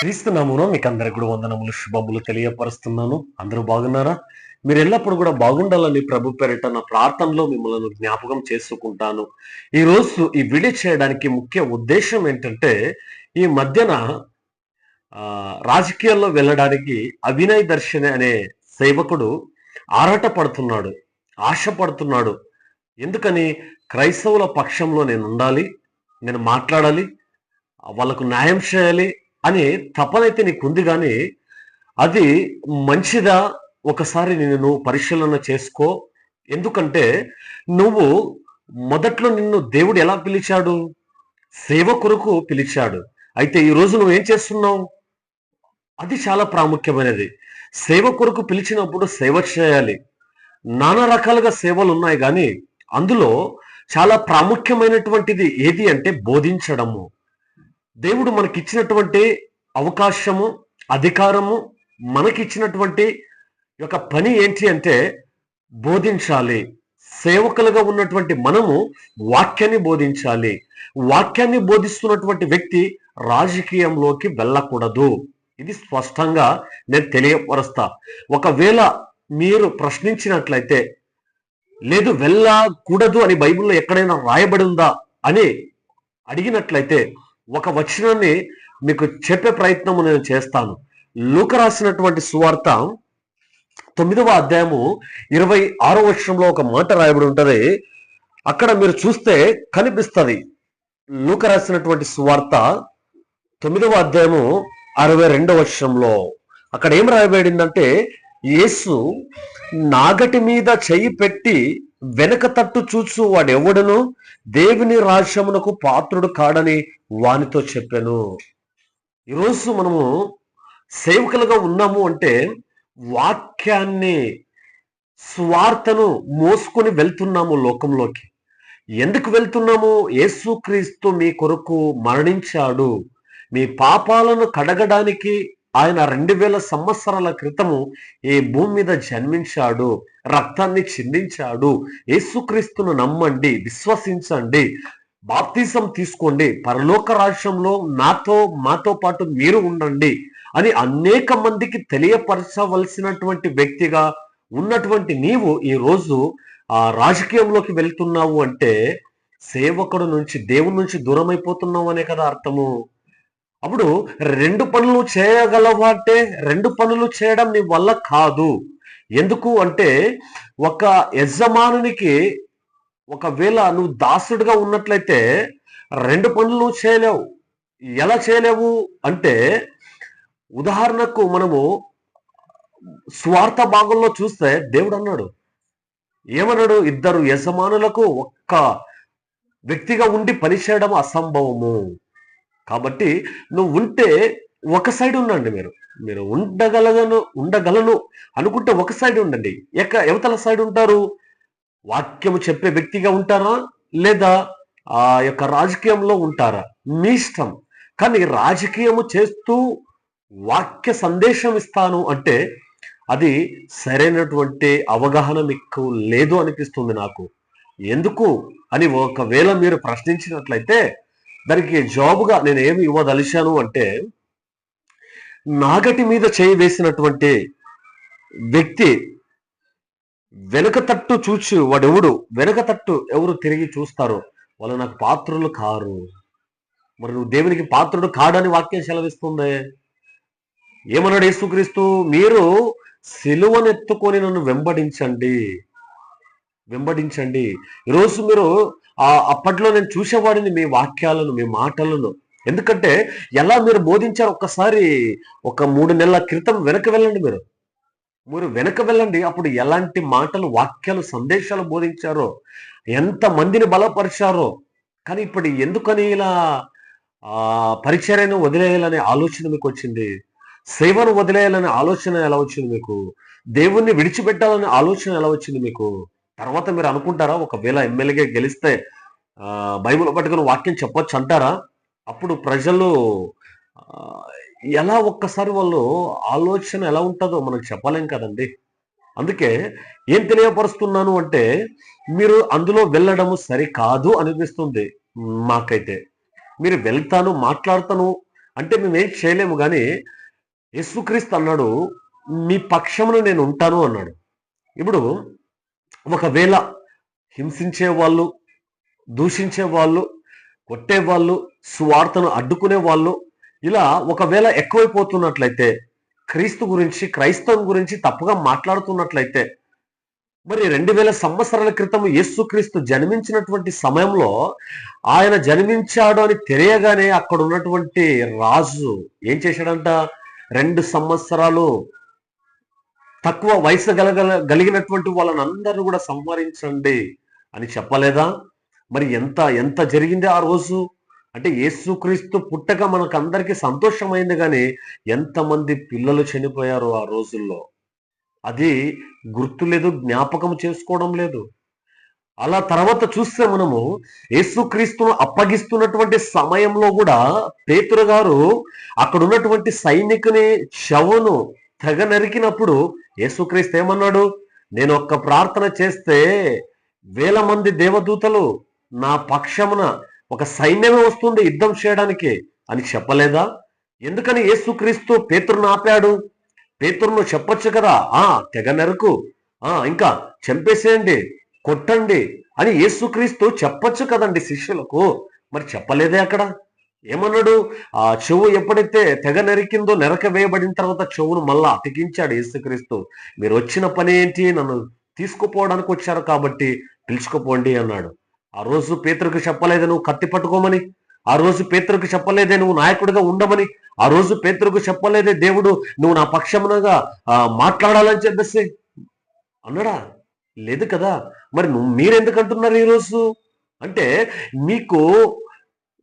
క్రీస్తునామున మీకు అందరికి కూడా వందనములు శుభములు తెలియపరుస్తున్నాను. అందరూ బాగున్నారా? మీరు ఎల్లప్పుడు కూడా బాగుండాలని ప్రభు పేరిట నా ప్రార్థనలో మిమ్మల్ని జ్ఞాపకం చేసుకుంటాను. ఈ రోజు ఈ వీడియో చేయడానికి ముఖ్య ఉద్దేశం ఏంటంటే ఈ మధ్యన రాజకీయాల్లో వెళ్ళడానికి అవినయ్ దర్శన్ అనే సేవకుడు ఆరాట పడుతున్నాడు ఆశపడుతున్నాడు. ఎందుకని? క్రైస్తవుల పక్షంలో నేను ఉండాలి నేను మాట్లాడాలి వాళ్ళకు న్యాయం చేయాలి అనే తపనైతే నీకుంది కానీ అది మంచిదా? ఒకసారి నేను పరిశీలన చేసుకో. ఎందుకంటే నువ్వు మొదట్లో నిన్ను దేవుడు ఎలా పిలిచాడు? సేవ కొరకు పిలిచాడు. అయితే ఈ రోజు నువ్వు ఏం చేస్తున్నావు? అది చాలా ప్రాముఖ్యమైనది. సేవ కొరకు పిలిచినప్పుడు సేవ చేయాలి. నానా రకాలుగా సేవలు ఉన్నాయి కానీ అందులో చాలా ప్రాముఖ్యమైనటువంటిది ఏది అంటే బోధించడము. దేవుడు మనకిచ్చినటువంటి అవకాశము అధికారము మనకిచ్చినటువంటి యొక్క పని ఏంటి అంటే బోధించాలి. సేవకులుగా ఉన్నటువంటి మనము వాక్యాన్ని బోధించాలి. వాక్యాన్ని బోధిస్తున్నటువంటి వ్యక్తి రాజకీయంలోకి వెళ్ళకూడదు. ఇది స్పష్టంగా నేను తెలియపరుస్తా. ఒకవేళ మీరు ప్రశ్నించినట్లయితే లేదు వెళ్ళకూడదు అని బైబిల్లో ఎక్కడైనా రాయబడి ఉందా అని అడిగినట్లయితే ఒక వచనాన్ని మీకు చెప్పే ప్రయత్నము నేను చేస్తాను. లూక రాసినటువంటి సువార్త తొమ్మిదవ అధ్యాయము ఇరవై ఆరో వచనంలో ఒక మాట రాయబడి ఉంటుంది. అక్కడ మీరు చూస్తే కనిపిస్తుంది. లూక రాసినటువంటి సువార్త తొమ్మిదవ అధ్యాయము అరవై రెండవ వచనంలో. అక్కడ ఏం రాయబడిందంటే యేసు నాగటి మీద చెయ్యి పెట్టి వెనక తట్టు చూచు వాడెవడను? దేవుని రాజ్యమునకు పాత్రుడు కాడని వానితో చెప్పాను. ఈరోజు మనము సేవకులుగా ఉన్నాము అంటే వాక్యాన్ని స్వార్థను మోసుకొని వెళ్తున్నాము లోకంలోకి. ఎందుకు వెళ్తున్నాము? యేసుక్రీస్తు మీ కొరకు మరణించాడు. మీ పాపాలను కడగడానికి ఆయన రెండు వేల సంవత్సరాల క్రితము ఈ భూమి మీద జన్మించాడు రక్తాన్ని చిందించాడు. యేసుక్రీస్తును నమ్మండి విశ్వసించండి. బాప్తిసం తీసుకోండి. పరలోక రాజ్యంలో నాతో మాతో పాటు మీరు ఉండండి అని అనేక మందికి తెలియపరచవలసినటువంటి వ్యక్తిగా ఉన్నటువంటి నీవు ఈ రోజు ఆ రాజకీయంలోకి వెళ్తున్నావు అంటే సేవకుడు నుంచి దేవుని నుంచి దూరం అయిపోతున్నావు అనే కదా అర్థము. అప్పుడు రెండు పనులు చేయగలవాటే రెండు పనులు చేయడం నీ వల్ల కాదు. ఎందుకు అంటే ఒక యజమానునికి ఒకవేళ నువ్వు దాసుడిగా ఉన్నట్లయితే రెండు పనులు చేయలేవు. ఎలా చేయలేవు అంటే ఉదాహరణకు మనము స్వార్థ భాగంలో చూస్తే దేవుడు అన్నాడు. ఏమన్నాడు? ఇద్దరు యజమానులకు ఒక్క వ్యక్తిగా ఉండి పనిచేయడం అసంభవము. కాబట్టి నువ్వు ఉంటే ఒక సైడ్ ఉండండి మీరు. మీరు ఉండగలగను ఉండగలను అనుకుంటే ఒక సైడ్ ఉండండి. ఎక్క ఎవతల సైడ్ ఉంటారు? వాక్యము చెప్పే వ్యక్తిగా ఉంటారా? లేదా ఆ యొక్క రాజకీయంలో ఉంటారా? మీ ఇష్టం. కానీ రాజకీయము చేస్తూ వాక్య సందేశం ఇస్తాను అంటే అది సరైనటువంటి అవగాహన మీకు లేదు అనిపిస్తుంది నాకు. ఎందుకు? అని ఒకవేళ మీరు ప్రశ్నించినట్లయితే దానికి జాబుగా నేను ఏమి ఇవ్వదలిచాను అంటే నాగటి మీద చేయి వేసినటువంటి వ్యక్తి వెనక తట్టు చూచి వాడెవడు? వెనక తట్టు ఎవరు తిరిగి చూస్తారో? వాళ్ళు నాకు పాత్రులు కారు. మరి నువ్వు దేవునికి పాత్రుడు కాడని వాక్యం సెలవిస్తుంది. ఏమన్నాడు యేసుక్రీస్తు? మీరు సిలువనెత్తుకొని నన్ను వెంబడించండి. వెంబడించండి. ఈరోజు మీరు ఆ అప్పట్లో నేను చూసేవాడిని మీ వాక్యాలను మీ మాటలను. ఎందుకంటే ఎలా మీరు బోధించారు ఒక్కసారి ఒక మూడు నెలల క్రితం వెనక వెళ్ళండి మీరు. మీరు వెనక వెళ్ళండి. అప్పుడు ఎలాంటి మాటలు వాక్యాలు సందేశాలు బోధించారో ఎంత మందిని బలపరిచారో. కానీ ఇప్పుడు ఎందుకని ఇలా ఆ పరిచర్యను వదిలేయాలనే ఆలోచన మీకు వచ్చింది? సేవను వదిలేయాలనే ఆలోచన ఎలా వచ్చింది మీకు? దేవుణ్ణి విడిచిపెట్టాలనే ఆలోచన ఎలా వచ్చింది మీకు? తర్వాత మీరు అనుకుంటారా ఒకవేళ ఎమ్మెల్యేగా గెలిస్తే బైబుల్ బైబిల్ పట్టుకుని వాక్యం చెప్పొచ్చు అంటారా? అప్పుడు ప్రజలు ఎలా ఒక్కసారి వాళ్ళు ఆలోచన ఎలా ఉంటుందో మనకు చెప్పలేం కదండి. అందుకే ఏం తెలియపరుస్తున్నాను అంటే మీరు అందులో వెళ్ళడము సరికాదు అనిపిస్తుంది మాకైతే. మీరు వెళ్తాను మాట్లాడతాను అంటే మేమేం చేయలేము కానీ యేసుక్రీస్తు అన్నాడు మీ పక్షమును నేను ఉంటాను అన్నాడు. ఇప్పుడు ఒకవేళ హింసించే వాళ్ళు దూషించే వాళ్ళు కొట్టే వాళ్ళు సువార్తను అడ్డుకునే వాళ్ళు ఇలా ఒకవేళ ఎక్కువైపోతున్నట్లయితే క్రీస్తు గురించి క్రైస్తవం గురించి తప్పుగా మాట్లాడుతున్నట్లయితే మరి రెండు వేల సంవత్సరాల క్రితం యేసుక్రీస్తు జన్మించినటువంటి సమయంలో ఆయన జన్మించాడు అని తెలియగానే అక్కడ ఉన్నటువంటి రాజు ఏం చేశాడంట? రెండు సంవత్సరాలు తక్కువ వయసు గలగల గలిగినటువంటి వాళ్ళని అందరూ కూడా సంహరించండి అని చెప్పలేదా? మరి ఎంత ఎంత జరిగింది ఆ రోజు? అంటే యేసుక్రీస్తు పుట్టక మనకు అందరికీ సంతోషమైంది కానీ ఎంతమంది పిల్లలు చనిపోయారు ఆ రోజుల్లో? అది గుర్తు లేదు జ్ఞాపకం చేసుకోవడం లేదు. అలా తర్వాత చూస్తే మనము యేసుక్రీస్తును అప్పగిస్తున్నటువంటి సమయంలో కూడా పేతురు గారు అక్కడ ఉన్నటువంటి సైనికుని శవను తెగ నరికినప్పుడు యేసుక్రీస్తు ఏమన్నాడు? నేను ఒక్క ప్రార్థన చేస్తే వేల మంది దేవదూతలు నా పక్షమున ఒక సైన్యమే వస్తుంది యుద్ధం చేయడానికి అని చెప్పలేదా? ఎందుకని యేసుక్రీస్తు పేతురును ఆపాడు? పేతురును చెప్పొచ్చు కదా? ఆ తెగ నరకు. ఆ ఇంకా చంపేసేయండి కొట్టండి అని యేసుక్రీస్తు చెప్పొచ్చు కదండి శిష్యులకు. మరి చెప్పలేదే అక్కడ? ఏమన్నాడు? ఆ చెవు ఎప్పుడైతే తెగ నరికిందో నరక వేయబడిన తర్వాత చెవును మళ్ళా అతికించాడు యేసుక్రీస్తు. మీరు వచ్చిన పని ఏంటి? నన్ను తీసుకుపోవడానికి వచ్చారు కాబట్టి పిలుచుకుపోండి అన్నాడు. ఆ రోజు పేతురుకు చెప్పలేదే నువ్వు కత్తి పట్టుకోమని. ఆ రోజు పేతురుకు చెప్పలేదే నువ్వు నాయకుడిగా ఉండమని. ఆ రోజు పేతురుకు చెప్పలేదే దేవుడు నువ్వు నా పక్షమునగా మాట్లాడాలని చెప్పేసి అన్నాడా? లేదు కదా. మరి నువ్వు మీరెందుకు అంటున్నారు ఈరోజు అంటే మీకు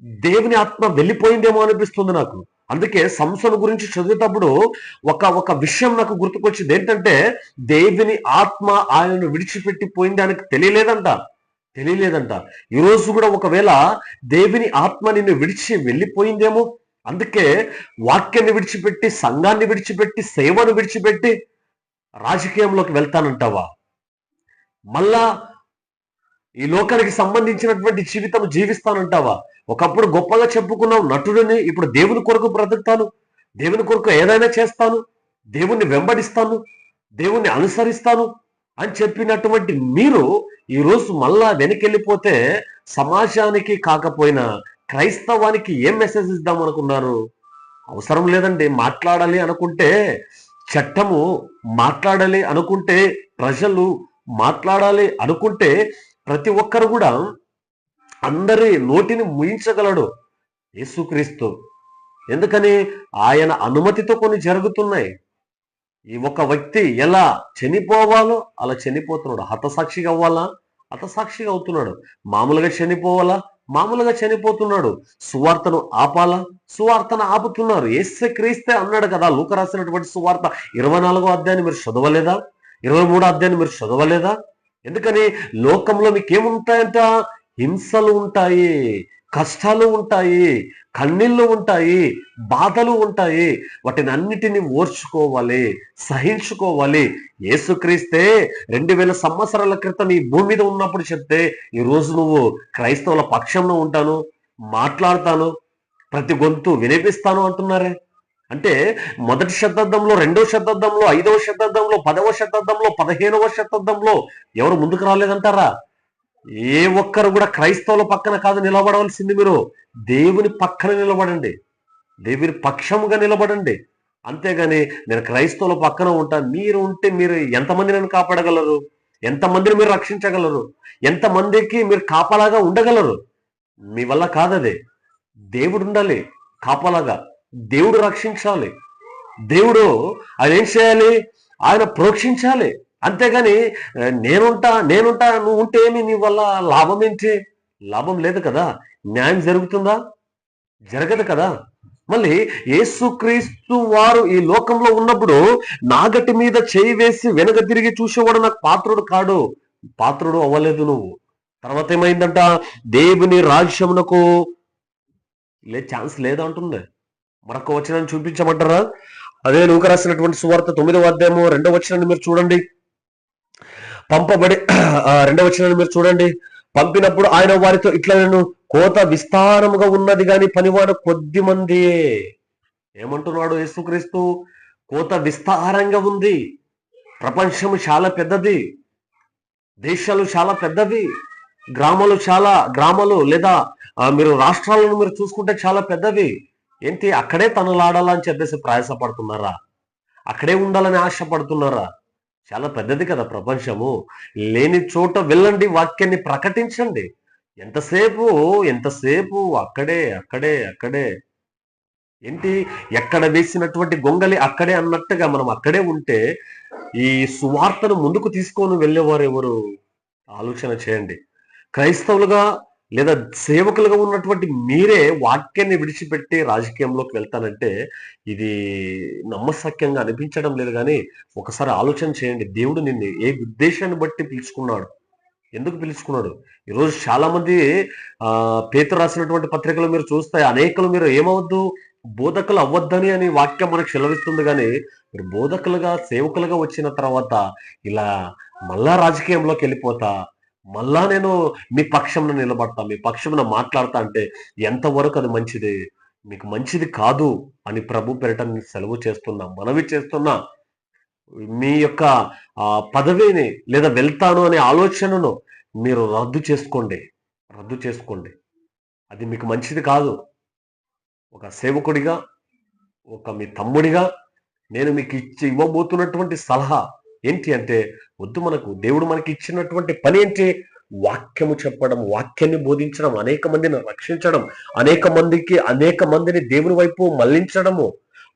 దేవుని ఆత్మ వెళ్ళిపోయిందేమో అనిపిస్తుంది నాకు. అందుకే సంసను గురించి చదివేటప్పుడు ఒక ఒక విషయం నాకు గుర్తుకొచ్చింది. ఏంటంటే దేవుని ఆత్మ ఆయనను విడిచిపెట్టిపోయింది ఆయనకు తెలియలేదంట. తెలియలేదంట. ఈరోజు కూడా ఒకవేళ దేవుని ఆత్మ నిన్ను విడిచి వెళ్ళిపోయిందేమో అందుకే వాక్యాన్ని విడిచిపెట్టి సంఘాన్ని విడిచిపెట్టి సేవను విడిచిపెట్టి రాజకీయంలోకి వెళ్తానంటావా? మళ్ళా ఈ లోకానికి సంబంధించినటువంటి జీవితం జీవిస్తానంటావా? ఒకప్పుడు గొప్పగా చెప్పుకున్నావు నటుడిని ఇప్పుడు దేవుని కొరకు బ్రతుకుతాను దేవుని కొరకు ఏదైనా చేస్తాను దేవుణ్ణి వెంబడిస్తాను దేవుణ్ణి అనుసరిస్తాను అని చెప్పినటువంటి మీరు ఈ రోజు మళ్ళా వెనకెళ్ళిపోతే సమాజానికి కాకపోయినా క్రైస్తవానికి ఏం మెసేజ్ ఇద్దాం అనుకున్నారు? అవసరం లేదండి మాట్లాడాలి అనుకుంటే చట్టము మాట్లాడాలి అనుకుంటే ప్రజలు మాట్లాడాలి అనుకుంటే ప్రతి ఒక్కరు కూడా అందరి నోటిని ముయించగలడు యేసుక్రీస్తు. ఎందుకని? ఆయన అనుమతితో కొన్ని జరుగుతున్నాయి. ఈ ఒక వ్యక్తి ఎలా చనిపోవాలో అలా చనిపోతున్నాడు. హతసాక్షిగా అవ్వాలా? హతసాక్షిగా అవుతున్నాడు. మామూలుగా చనిపోవాలా? మామూలుగా చనిపోతున్నాడు. సువార్తను ఆపాలా? సువార్తను ఆపుతున్నారు. ఏసే క్రీస్తే అన్నాడు కదా లూక రాసినటువంటి సువార్త. ఇరవై నాలుగో అధ్యాయాన్ని మీరు చదవలేదా? ఇరవై మూడో అధ్యాయాన్ని మీరు చదవలేదా? ఎందుకని లోకంలో మీకేముంటాయంట? హింసలు ఉంటాయి కష్టాలు ఉంటాయి కన్నీళ్ళు ఉంటాయి బాధలు ఉంటాయి. వాటిని అన్నిటిని ఓర్చుకోవాలి సహించుకోవాలి. ఏసుక్రీస్తే రెండు వేల సంవత్సరాల క్రితం ఈ భూమి మీద ఉన్నప్పుడు చెప్తే ఈ రోజు నువ్వు క్రైస్తవుల పక్షంలో ఉంటాను మాట్లాడతాను ప్రతి గొంతు వినిపిస్తాను అంటున్నారే? అంటే మొదటి శతాబ్దంలో రెండవ శతాబ్దంలో ఐదవ శతాబ్దంలో పదవ శతాబ్దంలో పదిహేనవ శతాబ్దంలో ఎవరు ముందుకు రాలేదంటారా? ఏ ఒక్కరు కూడా క్రైస్తవుల పక్కన కాదు నిలబడవలసింది మీరు. దేవుని పక్కన నిలబడండి. దేవుని పక్షముగా నిలబడండి. అంతేగాని నేను క్రైస్తవుల పక్కన ఉంటాను మీరు ఉంటే మీరు ఎంతమంది నన్ను కాపాడగలరు? ఎంతమందిని మీరు రక్షించగలరు? ఎంతమందికి మీరు కాపలాగా ఉండగలరు? మీ వల్ల కాదది. దేవుడు ఉండాలి కాపలాగా. దేవుడు రక్షించాలి. దేవుడు ఆయన ఏం చేయాలి? ఆయన ప్రోక్షించాలి. అంతేగాని నేనుంటా నేనుంటా నువ్వు ఉంటే ఏమి? నీ వల్ల లాభం ఏంటి? లాభం లేదు కదా. న్యాయం జరుగుతుందా? జరగదు కదా. మళ్ళీ యేసుక్రీస్తు వారు ఈ లోకంలో ఉన్నప్పుడు నాగటి మీద చేయి వేసి వెనక తిరిగి చూసేవాడు నాకు పాత్రుడు కాడు. పాత్రుడు అవ్వలేదు నువ్వు. తర్వాత ఏమైందంట? దేవుని రాజ్యమునకు లే ఛాన్స్ లేదంటుంది. మరొక వచనం చూపించమంటారా? అదే నూక రాసినటువంటి సువార్త తొమ్మిదవ అధ్యాయము రెండవ వచనాన్ని మీరు చూడండి. పంపబడి రెండవ వచనాన్ని మీరు చూడండి. పంపినప్పుడు ఆయన వారితో ఇట్లా నేను కోత విస్తారముగా ఉన్నది కానీ పనివాడు కొద్ది మంది ఏమంటున్నాడు యేసుక్రీస్తు? కోత విస్తారంగా ఉంది. ప్రపంచం చాలా పెద్దది. దేశాలు చాలా పెద్దవి. గ్రామాలు చాలా గ్రామాలు లేదా మీరు రాష్ట్రాలను మీరు చూసుకుంటే చాలా పెద్దవి. ఏంటి? అక్కడే తనలాడాలని చెప్పేసి ప్రయాసపడుతున్నారా? అక్కడే ఉండాలని ఆశపడుతున్నారా? చాలా పెద్దది కదా ప్రపంచము. లేని చోట వెళ్ళండి వాక్యాన్ని ప్రకటించండి. ఎంతసేపు ఎంతసేపు అక్కడే అక్కడే అక్కడే. ఏంటి? ఎక్కడ వేసినటువంటి గొంగలి అక్కడే అన్నట్టుగా మనం అక్కడే ఉంటే ఈ సువార్తను ముందుకు తీసుకొని వెళ్ళేవారు ఎవరు? ఆలోచన చేయండి. క్రైస్తవులుగా లేదా సేవకులుగా ఉన్నటువంటి మీరే వాక్యాన్ని విడిచిపెట్టి రాజకీయంలోకి వెళ్తానంటే ఇది నమ్మశక్యంగా అనిపించడం లేదు కానీ ఒకసారి ఆలోచన చేయండి. దేవుడు నిన్ను ఏ ఉద్దేశాన్ని బట్టి పిలుచుకున్నాడు? ఎందుకు పిలుచుకున్నాడు? ఈరోజు చాలా మంది ఆ పేతురు రాసినటువంటి పత్రికలు మీరు చూస్తే అనేకలు మీరు ఏమవద్దు? బోధకులు అవ్వద్దని అని వాక్యం మనకు సెలవిస్తుంది కానీ మీరు బోధకులుగా సేవకులుగా వచ్చిన తర్వాత ఇలా మళ్ళా రాజకీయంలోకి వెళ్ళిపోతా మళ్ళా నేను మీ పక్షంలో నిలబడతా మీ పక్షంలో మాట్లాడతా అంటే ఎంతవరకు అది మంచిది? మీకు మంచిది కాదు అని ప్రభు పెరట సెలవు చేస్తున్నా మనవి చేస్తున్నా. మీ యొక్క పదవిని లేదా వెళ్తాను అనే ఆలోచనను మీరు రద్దు చేసుకోండి రద్దు చేసుకోండి. అది మీకు మంచిది కాదు. ఒక సేవకుడిగా ఒక మీ తమ్ముడిగా నేను మీకు ఇచ్చి ఇవ్వబోతున్నటువంటి సలహా ఏంటి అంటే వద్దు మనకు దేవుడు మనకి ఇచ్చినటువంటి పని ఏంటి? వాక్యము చెప్పడం వాక్యాన్ని బోధించడం అనేక మందిని రక్షించడం అనేక మందికి అనేక మందిని దేవుని వైపు మళ్ళించడము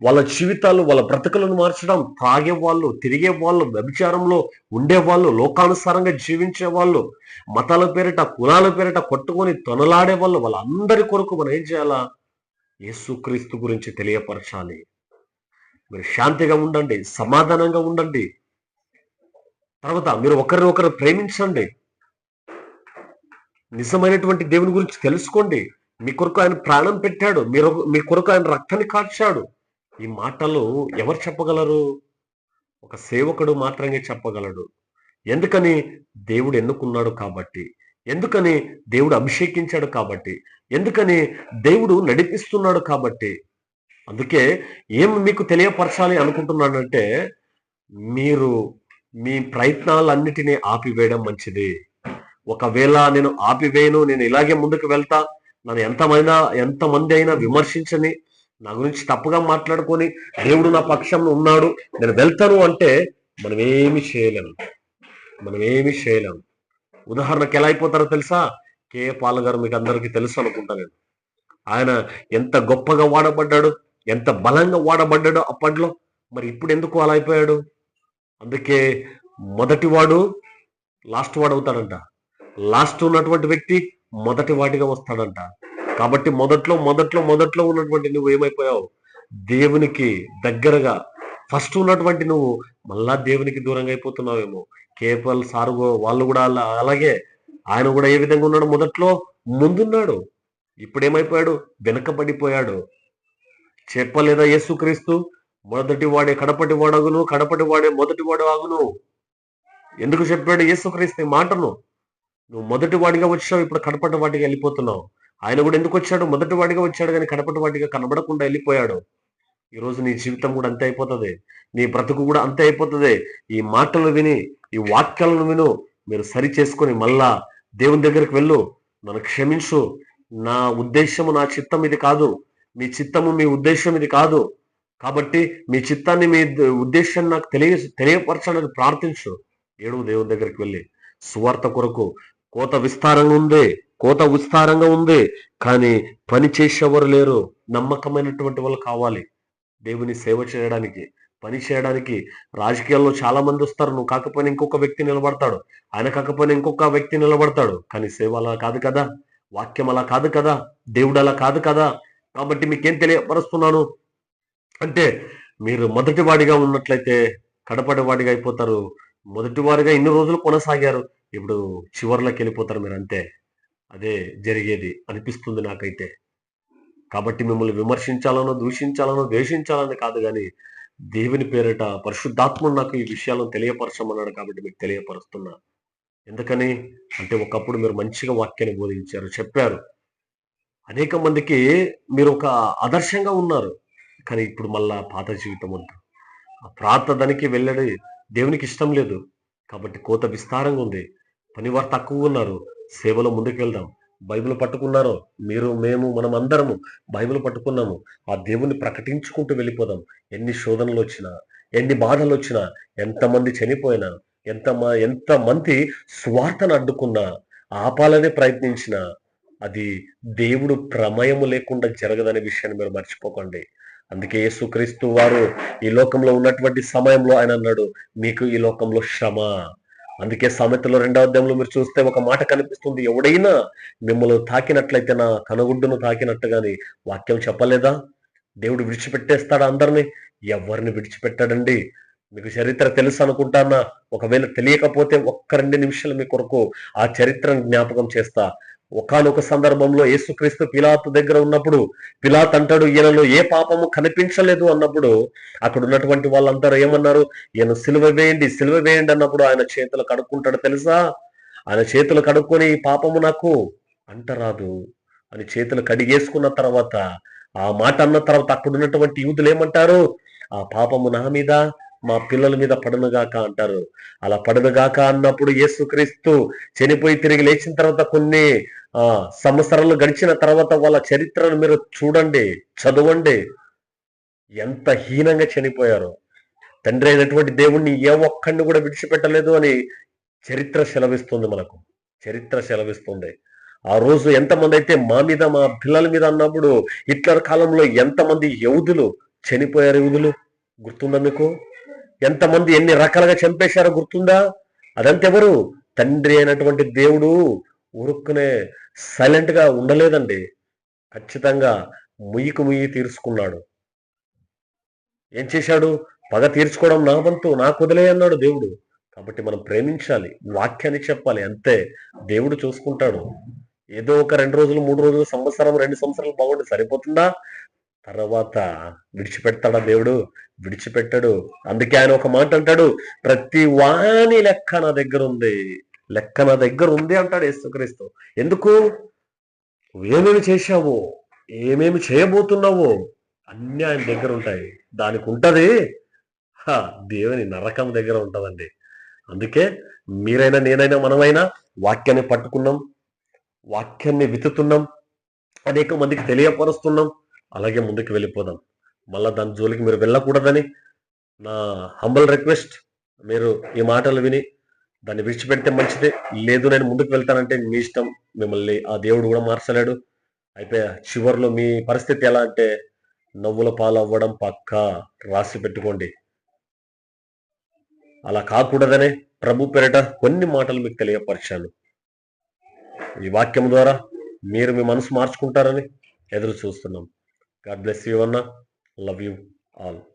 వాళ్ళ జీవితాలు వాళ్ళ బ్రతుకులను మార్చడం తాగే వాళ్ళు తిరిగే వాళ్ళు వ్యభిచారంలో ఉండేవాళ్ళు లోకానుసారంగా జీవించే వాళ్ళు మతాల పేరిట కులాల పేరిట కొట్టుకొని తొనలాడే వాళ్ళు వాళ్ళందరి కొరకు మనం ఏం చేయాలా? యేసుక్రీస్తు గురించి తెలియపరచాలి. మీరు శాంతిగా ఉండండి సమాధానంగా ఉండండి. తర్వాత మీరు ఒకరిని ఒకరు ప్రేమించండి. నిజమైనటువంటి దేవుని గురించి తెలుసుకోండి. మీ కొరకు ఆయన ప్రాణం పెట్టాడు. మీరు మీ కొరకు ఆయన రక్తాన్ని కార్చాడు ఈ మాటలు ఎవరు చెప్పగలరు? ఒక సేవకుడు మాత్రమే చెప్పగలడు. ఎందుకని? దేవుడు ఎన్నుకున్నాడు కాబట్టి. ఎందుకని? దేవుడు అభిషేకించాడు కాబట్టి. ఎందుకని? దేవుడు నడిపిస్తున్నాడు కాబట్టి. అందుకే ఏం మీకు తెలియపరచాలి అనుకుంటున్నానంటే మీరు మీ ప్రయత్నాలన్నిటినీ ఆపివేయడం మంచిది. ఒకవేళ నేను ఆపివేయను నేను ఇలాగే ముందుకు వెళ్తా నన్ను ఎంతమైనా ఎంతమంది అయినా విమర్శించని నా గురించి తప్పుగా మాట్లాడుకొని దేవుడు నా పక్షంలో ఉన్నాడు నేను వెళ్తాను అంటే మనం ఏమి చేయలేము మనం ఏమి చేయలేము ఉదాహరణకి ఎలా అయిపోతారో తెలుసా? కే. పాల్ గారు మీకు అందరికీ తెలుసు అనుకుంటా నేను. ఆయన ఎంత గొప్పగా వాడబడ్డాడు ఎంత బలంగా వాడబడ్డాడో అప్పట్లో. మరి ఇప్పుడు ఎందుకు అలా అయిపోయాడు? అందుకే మొదటి వాడు లాస్ట్ వాడు అవుతాడంట. లాస్ట్ ఉన్నటువంటి వ్యక్తి మొదటి వాటిగా వస్తాడంట. కాబట్టి మొదట్లో మొదట్లో మొదట్లో ఉన్నటువంటి నువ్వు ఏమైపోయావు? దేవునికి దగ్గరగా ఫస్ట్ ఉన్నటువంటి నువ్వు మళ్ళా దేవునికి దూరంగా అయిపోతున్నావేమో. కేపల్ సారుగో వాళ్ళు కూడా అలా అలాగే ఆయన కూడా ఏ విధంగా ఉన్నాడు? మొదట్లో ముందున్నాడు. ఇప్పుడు ఏమైపోయాడు వెనకబడిపోయాడు. చెప్పలేదా యేసుక్రీస్తు? మొదటి వాడే కడపటి వాడగును కడపటి వాడే మొదటి వాడు ఆగును ఎందుకు చెప్పాడు యేసుక్రీస్తు మాటను? నువ్వు మొదటి వాడిగా వచ్చావు ఇప్పుడు కడపటి వాటికి వెళ్ళిపోతున్నావు. ఆయన కూడా ఎందుకు వచ్చాడు? మొదటి వాడిగా వచ్చాడు కానీ కడపటి వాటిగా కనబడకుండా వెళ్ళిపోయాడు. ఈ రోజు నీ జీవితం కూడా అంతే అయిపోతుంది. నీ బ్రతుకు కూడా అంతే అయిపోతుంది. ఈ మాటలు విని ఈ వాక్యాలను విను మీరు సరి చేసుకొని మళ్ళా దేవుని దగ్గరికి వెళ్ళు. నన్ను క్షమించు. నా ఉద్దేశము నా చిత్తం ఇది కాదు. మీ చిత్తము మీ ఉద్దేశం ఇది కాదు. కాబట్టి మీ చిత్తాన్ని మీ ఉద్దేశాన్ని నాకు తెలియ తెలియపరచాలని ప్రార్థించు. ఏడు దేవుని దగ్గరికి వెళ్ళి. సువార్త కొరకు కోత విస్తారంగా ఉంది కోత విస్తారంగా ఉంది కానీ పని చేసేవారు లేరు. నమ్మకమైనటువంటి వాళ్ళు కావాలి. దేవుని సేవ చేయడానికి పని చేయడానికి రాజకీయాల్లో చాలా మంది వస్తారు. నువ్వు కాకపోయినా ఇంకొక వ్యక్తి నిలబడతాడు. ఆయన కాకపోయినా ఇంకొక వ్యక్తి నిలబడతాడు. కానీ సేవ అలా కాదు కదా. వాక్యం అలా కాదు కదా. దేవుడు అలా కాదు కదా. కాబట్టి మీకేం తెలియపరుస్తున్నాను? అంటే మీరు మొదటి వాడిగా ఉన్నట్లయితే కడపటి వాడిగా అయిపోతారు. మొదటి వారిగా ఇన్ని రోజులు కొనసాగారు. ఇప్పుడు చివర్లోకి వెళ్ళిపోతారు మీరు అంతే. అదే జరిగేది అనిపిస్తుంది నాకైతే. కాబట్టి మిమ్మల్ని విమర్శించాలనో దూషించాలనో ద్వేషించాలని కాదు కానీ దేవుని పేరిట పరిశుద్ధాత్ముడు నాకు ఈ విషయాలను తెలియపరచమన్నాడు కాబట్టి మీకు తెలియపరుస్తున్నా. ఎందుకని? అంటే ఒకప్పుడు మీరు మంచిగా వాక్యాన్ని బోధించారు చెప్పారు. అనేక మందికి మీరు ఒక ఆదర్శంగా ఉన్నారు. కానీ ఇప్పుడు మళ్ళా పాత జీవితం అంటారు ఆ ప్రార్థనకి వెళ్ళడం దేవునికి ఇష్టం లేదు. కాబట్టి కోత విస్తారంగా ఉంది. పనివారు తక్కువ ఉన్నారు. సేవలో ముందుకు వెళ్దాం బైబిల్ పట్టుకున్నారో. మీరు మేము మనం అందరము బైబిల్ పట్టుకున్నాము. ఆ దేవుని ప్రకటించుకుంటూ వెళ్ళిపోదాం. ఎన్ని శోధనలు వచ్చినా ఎన్ని బాధలు వచ్చినా ఎంతమంది చనిపోయినా ఎంత ఎంతమంది స్వార్థను అడ్డుకున్నా ఆపాలనే ప్రయత్నించినా అది దేవుడు ప్రమయము లేకుండా జరగదనే విషయాన్ని మీరు మర్చిపోకండి. అందుకే యేసుక్రీస్తు వారు ఈ లోకంలో ఉన్నటువంటి సమయంలో ఆయన అన్నాడు మీకు ఈ లోకంలో శ్రమ. అందుకే సామెతలో రెండవ అధ్యాయంలో మీరు చూస్తే ఒక మాట కనిపిస్తుంది ఎవడైనా మిమ్మల్ని తాకినట్లయితే నా కనుగుడ్డును తాకినట్టుగాని వాక్యం చెప్పలేదా? దేవుడు విడిచిపెట్టేస్తాడా అందరిని? ఎవరిని విడిచిపెట్టాడండి? మీకు చరిత్ర తెలుసు అనుకుంటానా? ఒకవేళ తెలియకపోతే ఒక్క రెండు నిమిషాలు మీ కొరకు ఆ చరిత్రను జ్ఞాపకం చేస్తా. ఒకనొక సందర్భంలో యేసుక్రీస్తు పిలాతు దగ్గర ఉన్నప్పుడు పిలాత్ అంటాడు ఈయనలో ఏ పాపము కనిపించలేదు అన్నప్పుడు అక్కడ ఉన్నటువంటి వాళ్ళందరూ ఏమన్నారు ఈయన సిలువ వేయండి సిలువ వేయండి అన్నప్పుడు ఆయన చేతులు కడుక్కుంటాడు తెలుసా? ఆయన చేతులు కడుక్కొని పాపము నాకు అంటరాదు అని చేతులు కడిగేసుకున్న తర్వాత ఆ మాట అన్న తర్వాత అక్కడ ఉన్నటువంటి యూదులు ఏమంటారు ఆ పాపము నా మీద మా పిల్లల మీద పడనుగాక అంటారు. అలా పడనుగాక అన్నప్పుడు యేసుక్రీస్తు చనిపోయి తిరిగి లేచిన తర్వాత కొన్ని ఆ సంవత్సరాలు గడిచిన తర్వాత వాళ్ళ చరిత్రను మీరు చూడండి చదవండి. ఎంత హీనంగా చనిపోయారు. తండ్రి అయినటువంటి దేవుణ్ణి ఏ ఒక్కడిని కూడా విడిచిపెట్టలేదు అని చరిత్ర సెలవిస్తుంది మనకు. చరిత్ర సెలవిస్తుంది. ఆ రోజు ఎంతమంది అయితే మా మీద మా పిల్లల మీద అన్నప్పుడు హిట్లర్ కాలంలో ఎంతమంది యూదులు చనిపోయారు యూదులు గుర్తుందా మీకు? ఎంతమంది ఎన్ని రకాలుగా చంపేశారో గుర్తుందా? అదంతెవరు? తండ్రి అయినటువంటి దేవుడు ఉరుక్కునే సైలెంట్గా ఉండలేదండి. ఖచ్చితంగా ముయ్యికి ముయ్యి తీర్చుకున్నాడు. ఏం చేశాడు? పగ తీర్చుకోవడం నా వంతు నాకు వదిలే అన్నాడు దేవుడు. కాబట్టి మనం ప్రేమించాలి వాక్యాన్ని చెప్పాలి అంతే. దేవుడు చూసుకుంటాడు. ఏదో ఒక రెండు రోజులు మూడు రోజులు సంవత్సరం రెండు సంవత్సరాలు బాగుండి సరిపోతుందా? తర్వాత విడిచిపెడతాడా దేవుడు? విడిచిపెట్టడు. అందుకే ఆయన ఒక మాట అంటాడు ప్రతి వాణి లెక్క నా దగ్గర ఉంది. లెక్క నా దగ్గర ఉంది అంటాడు యేసుక్రీస్తు. ఎందుకు? ఏమేమి చేశావు ఏమేమి చేయబోతున్నావో అన్ని ఆయన దగ్గర ఉంటాయి. దానికి ఉంటుంది. దేవుని నరకం దగ్గర ఉంటుందండి. అందుకే మీరైనా నేనైనా మనమైనా వాక్యాన్ని పట్టుకున్నాం వాక్యాన్ని విత్తుతున్నాం అనేక మందికి తెలియపరుస్తున్నాం అలాగే ముందుకు వెళ్ళిపోదాం. మళ్ళీ దాని జోలికి మీరు వెళ్ళకూడదని నా హంబల్ రిక్వెస్ట్ మీరు ఈ మాటలు విని దాన్ని విడిచిపెడితే మంచిదే. లేదు నేను ముందుకు వెళ్తానంటే మీ ఇష్టం. మిమ్మల్ని ఆ దేవుడు కూడా మార్చలేడు. అయితే చివరిలో మీ పరిస్థితి ఎలా అంటే నవ్వుల పాలవ్వడం పక్క పక్కా. రాసి పెట్టుకోండి. అలా కాకూడదనే ప్రభు పేరిట కొన్ని మాటలు మీకు తెలియపరిచాను. ఈ వాక్యం ద్వారా మీరు మీ మనసు మార్చుకుంటారని ఎదురు చూస్తున్నాం. God bless you, Anna. Love you all.